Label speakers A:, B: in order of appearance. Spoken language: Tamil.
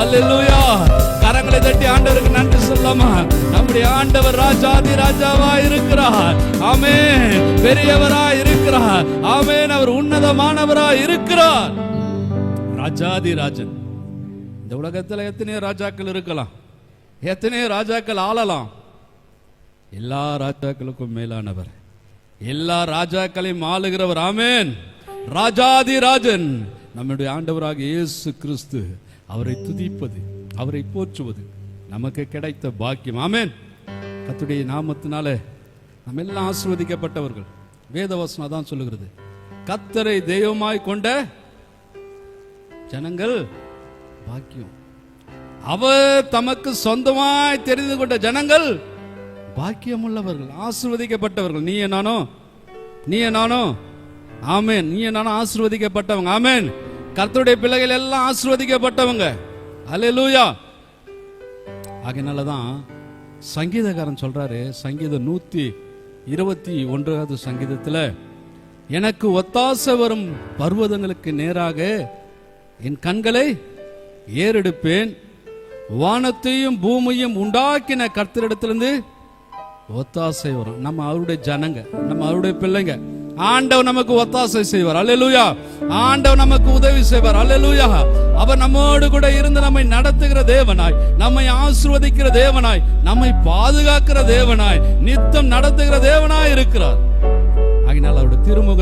A: அல்லா கரங்களை தட்டி ஆண்டவருக்கு நன்றி சொல்லாமா நம்முடைய ஆண்டவர் ராஜாதி ராஜாவா இருக்கிறார். ஆமே பெரியவரா இருக்கிறார். ஆமேன். அவர் உன்னதமானவரா இருக்கிறார். ராஜாதி ராஜன் இந்த உலகத்துல எத்தனையோ ராஜாக்கள் இருக்கலாம். எத்தனையோ ராஜாக்கள் ஆளலாம். எல்லா ராஜாக்களுக்கும் மேலானவர். எல்லா ராஜாக்களையும் ஆளுகிறவர். ஆமேன். ராஜாதி ராஜன் நம்முடைய ஆண்டவராக இயேசு கிறிஸ்து. அவரை துதிப்பது அவரை போற்றுவது நமக்கு கிடைத்த பாக்கியம். ஆமேன். கத்துடைய நாமத்தினால நம்ம எல்லாம் ஆசீர்வதிக்கப்பட்டவர்கள். வேதவசனம் தான் சொல்லுகிறது. கத்தரை தெய்வமாய் கொண்ட ஜனங்கள் பாக்கியம். அவர் தமக்கு சொந்தமாய் தெரிந்து கொண்ட ஜனங்கள் பாக்கியமுள்ளவர்கள் ஆசிர்வதிக்கப்பட்டவர்கள். நீ நானோ நீ நானோ ஆமேன். நீ நானும் ஆசிர்வதிக்கப்பட்டவங்க. ஆமேன். கர்த்தருடைய பிள்ளைகள் எல்லாம் ஆசீர்வதிக்கப்பட்டவங்க. அலையலூயா அதனால தான் சங்கீதக்காரன் சொல்றாரு சங்கீதம் நூத்தி இருபத்தி ஒன்றாவது சங்கீதத்துல எனக்கு ஒத்தாசை வரும் பர்வதங்களுக்கு நேராக என் கண்களை ஏறெடுப்பேன். வானத்தையும் பூமியும் உண்டாக்கின கர்த்தரிடத்திலிருந்து ஒத்தாசை வரும். நம்ம அவருடைய ஜனங்க நம்ம அவருடைய பிள்ளைங்க ஆண்டவர் நமக்கு ஒத்தாசை செய்வார். அல்லேலூயா. ஆண்டவர் நமக்கு உதவி செய்வார். அல்லேலூயா. அவர் நம்மோடு கூட இருந்து நம்மை நடத்துகிற தேவனாய் நம்மை ஆசிர்வதிக்கிற தேவனாய் நம்மை பாதுகாக்கிற தேவனாய் நித்தம் நடத்துகிற தேவனாய் இருக்கிறார். ஆகினால் அவருடைய திருமுக